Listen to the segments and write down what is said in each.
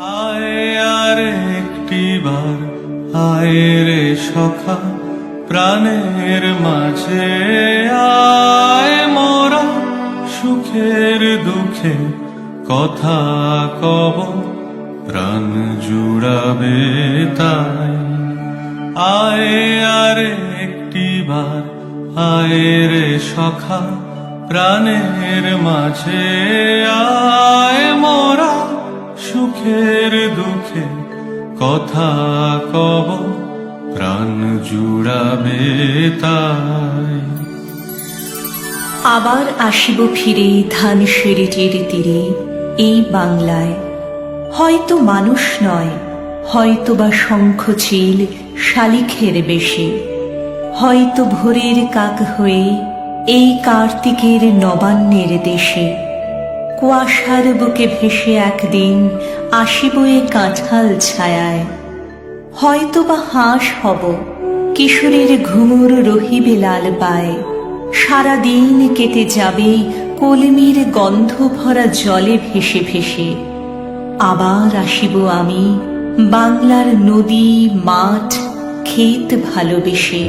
আয় আর সখা, প্রাণের মাঝে আয় মোরা সুখের দুঃখে। কথা কব, প্রাণ জুড়াবে তাই। আয় আর একটিবার আয় রে সখা, প্রাণের মাঝে আয় মোরা সুখের দুঃখে কথা কব, প্রাণ জুড়াবে তাই। আবার আসিব ফিরে ধান সেরেটির তীরে এই বাংলায়। হয়তো মানুষ নয় হয়তো বা শঙ্খচিল শালিখের বেশে। হয়তো ভোরের কাক হয়ে এই কার্তিকের নবান্নের দেশে। কুয়াশার বুকে ভেসে একদিন আসিব এ কাঁঠাল ছায়ায়। হয়তো বা হাঁস হব, কিশোরের ঘুমুর রহিবে লাল পায়। সারা দিন কেটে যাবে কলমির গন্ধ ভরা জলে ভেসে ভেসে। আবার আসিব আমি বাংলার নদী, মাঠ, ক্ষেত ভালোবেসে।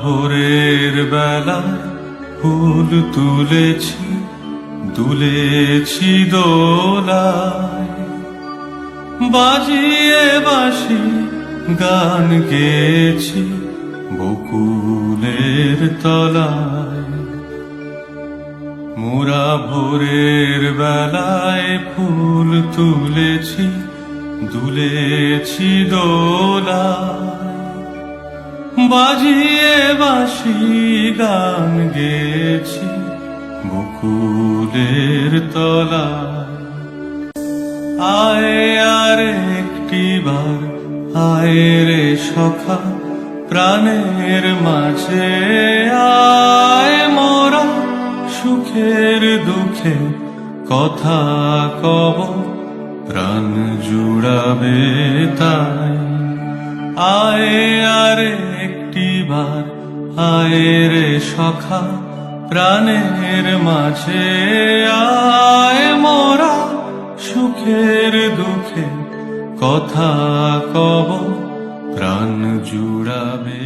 ভোরের বেলা ফুল তুলেছি, দুলেছি দোলায়। বাজিয়ে বাসি গান গেছি বকুলের তলায়। মোরা ভোরের বেলায় ফুল তুলেছি, দুলেছি দোলায়। বাজিয়ে বাসি গান গেছি বকুলের তলা আয় আর একটিবার আয় রে সখা, প্রাণের মাঝে আয় মোরা সুখের দুঃখে, কথা কব, প্রাণ জুড়াবে তাই। আয় আমার আয়ের সখা প্রাণের মাঝে আয় মোরা সুখের দুঃখে কথা কব প্রাণ জুড়াবে।